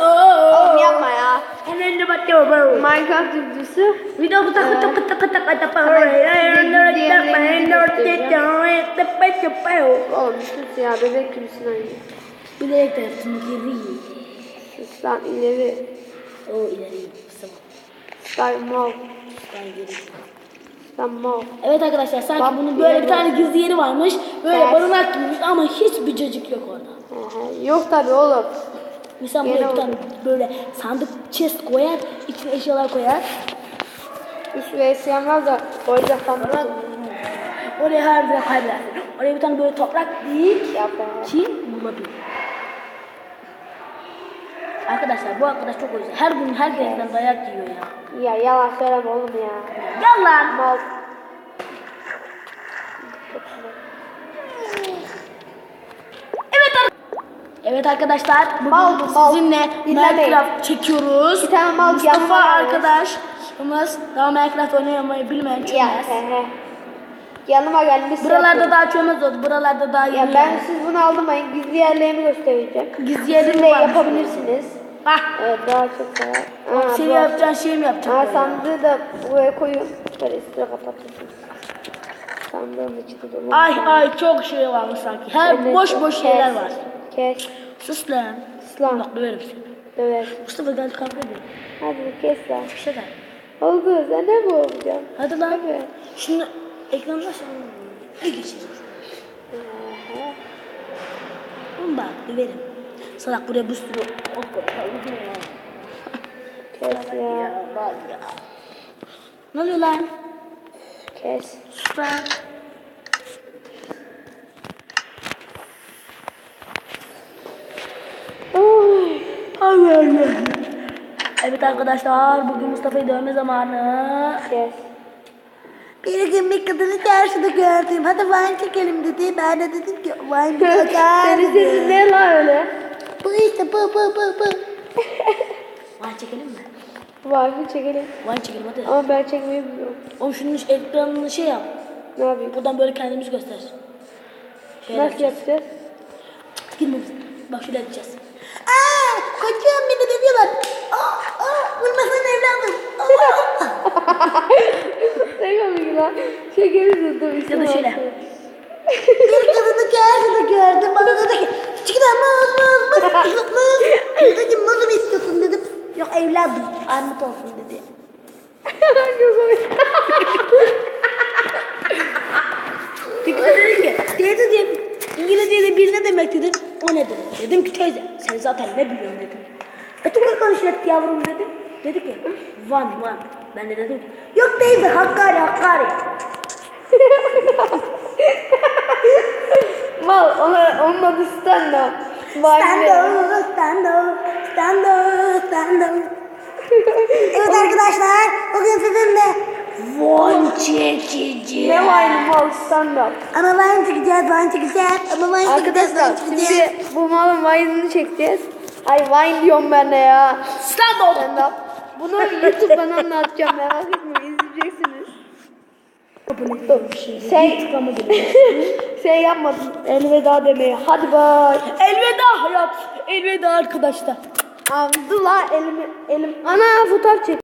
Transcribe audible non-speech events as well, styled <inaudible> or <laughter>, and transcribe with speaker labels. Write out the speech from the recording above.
Speaker 1: Oğlum yapma ya.
Speaker 2: Minecraft videosu. Oğlum sus ya bebek gibisin aynı.
Speaker 1: Bilerek de yaptım geri.
Speaker 2: Sus lan ileri.
Speaker 1: O ileri.
Speaker 2: Sen mal.
Speaker 1: Ben geri.
Speaker 2: Mal.
Speaker 1: Evet arkadaşlar sanki
Speaker 2: Bak,
Speaker 1: bunun böyle bir tane gizli yeri varmış. Böyle
Speaker 2: Evet.
Speaker 1: barınak gibiymiş ama hiçbir cacık yok orada.
Speaker 2: Ehe, Yok tabi oğlum. Yeni
Speaker 1: buraya bir tane böyle sandık chest koyar, içine eşyalar koyar.
Speaker 2: Üst ve isyan var da oyuncaktan da
Speaker 1: Oraya her bir kaybedersin. Oraya bir tane böyle toprak
Speaker 2: be.
Speaker 1: ki bulabilir. Arkadaşlar bu arkadaş çok özel. Her gün her yerden dayak yiyor ya.
Speaker 2: Ya yalan söyleme oğlum ya.
Speaker 1: Gel lan.
Speaker 2: Mal.
Speaker 1: Evet arkadaşlar bugün
Speaker 2: Mal, mal.
Speaker 1: sizinle
Speaker 2: Dinlemeyin.
Speaker 1: Minecraft çekiyoruz.
Speaker 2: Bir tane mal
Speaker 1: Mustafa arkadaşımız daha Minecraft oynamayı bilmeyen
Speaker 2: Ya
Speaker 1: çömez.
Speaker 2: he he. Yanıma gelmiş.
Speaker 1: Buralarda daha çömez oldu. Buralarda daha iyi.
Speaker 2: Ya ben siz bunu aldırmayın. Gizli yerlerimi göstereceğim.
Speaker 1: Gizli yerim
Speaker 2: Siz de
Speaker 1: var.
Speaker 2: yapabilirsiniz.
Speaker 1: Bak.
Speaker 2: Evet daha çok sever.
Speaker 1: Bak
Speaker 2: Aa,
Speaker 1: seni
Speaker 2: bu-
Speaker 1: yapacağın şeyi mi yapacağım?
Speaker 2: Aa,
Speaker 1: böyle?
Speaker 2: sandığı da buraya koyun. Böyle üstüne kapatırsınız. Sandığın içinde dolu.
Speaker 1: Ay ay çok şey varmış sanki. Her
Speaker 2: Evet,
Speaker 1: boş boş
Speaker 2: kes,
Speaker 1: şeyler var.
Speaker 2: Kes.
Speaker 1: Sus lan.
Speaker 2: Islan.
Speaker 1: Bak döverim seni.
Speaker 2: Evet.
Speaker 1: Mustafa gel kavga edelim.
Speaker 2: Hadi kes lan.
Speaker 1: Bir şey de.
Speaker 2: Oldu. Sen ne bu olacaksın?
Speaker 1: Hadi lan.
Speaker 2: Tabii.
Speaker 1: Şimdi ekranla şimdi. Bir geçeceğiz. Oğlum bak döverim. Salak buraya bir sürü ok koyalım.
Speaker 2: Kes ya.
Speaker 1: Ne oluyor lan?
Speaker 2: Kes.
Speaker 1: Allah. Evet arkadaşlar bugün Mustafa'yı dövme zamanı.
Speaker 2: Kes.
Speaker 1: Bir gün bir kadını karşıda gördüm. Hadi wine çekelim dedi. Ben de dedim ki wine çeker.
Speaker 2: Senin sesin ne lan öyle?
Speaker 1: Bu bu bu bu. wine çekelim mi?
Speaker 2: Var mı çekelim?
Speaker 1: Wine çekelim hadi.
Speaker 2: Ama ben çekmeyi bilmiyorum.
Speaker 1: Oğlum şunun ekranını şey yap.
Speaker 2: Ne yapayım?
Speaker 1: Buradan böyle kendimizi göster. Şöyle
Speaker 2: Nasıl yapacağız?
Speaker 1: Girmemiz. Bak şöyle yapacağız. Aa, koçum beni dövüyorlar. Aa, aa, vurmasana evladım. Aa.
Speaker 2: Sevmiyor <laughs> musun lan? Şekeri tuttum.
Speaker 1: Ya da şöyle. bir kadını karşıda gördüm. Bana dedi ki Evladım armut olsun dedi. Dedim teyze diye İngilizce'de bir ne demek dedim. O ne dedi? Dedim ki teyze sen zaten ne biliyorsun dedim. E Tuka konuşuyor yavrum dedim. Dedi ki van van. Ben de dedim ki yok teyze Hakkari Hakkari. <laughs>
Speaker 2: Mal, ona, onun adı stand up. Vay
Speaker 1: Stand
Speaker 2: be.
Speaker 1: Evet arkadaşlar bugün sizinle Von çekeceğiz.
Speaker 2: Ne var mal stand up.
Speaker 1: Ama ben çekeceğiz, ben çekeceğiz. Ama çekeceğiz,
Speaker 2: Arkadaşlar
Speaker 1: çekeceğiz.
Speaker 2: şimdi bu malın vine'ını çekeceğiz. Ay wine diyorum ben de ya.
Speaker 1: Stand up.
Speaker 2: Stand up. Bunu YouTube'dan anlatacağım merak etmeyin izleyeceksiniz. Şey, şey <laughs> yapmadım elveda demeye. Hadi bay.
Speaker 1: Elveda hayat, elveda arkadaşlar.
Speaker 2: Aldı la elimi elim. Ana fotoğraf çek.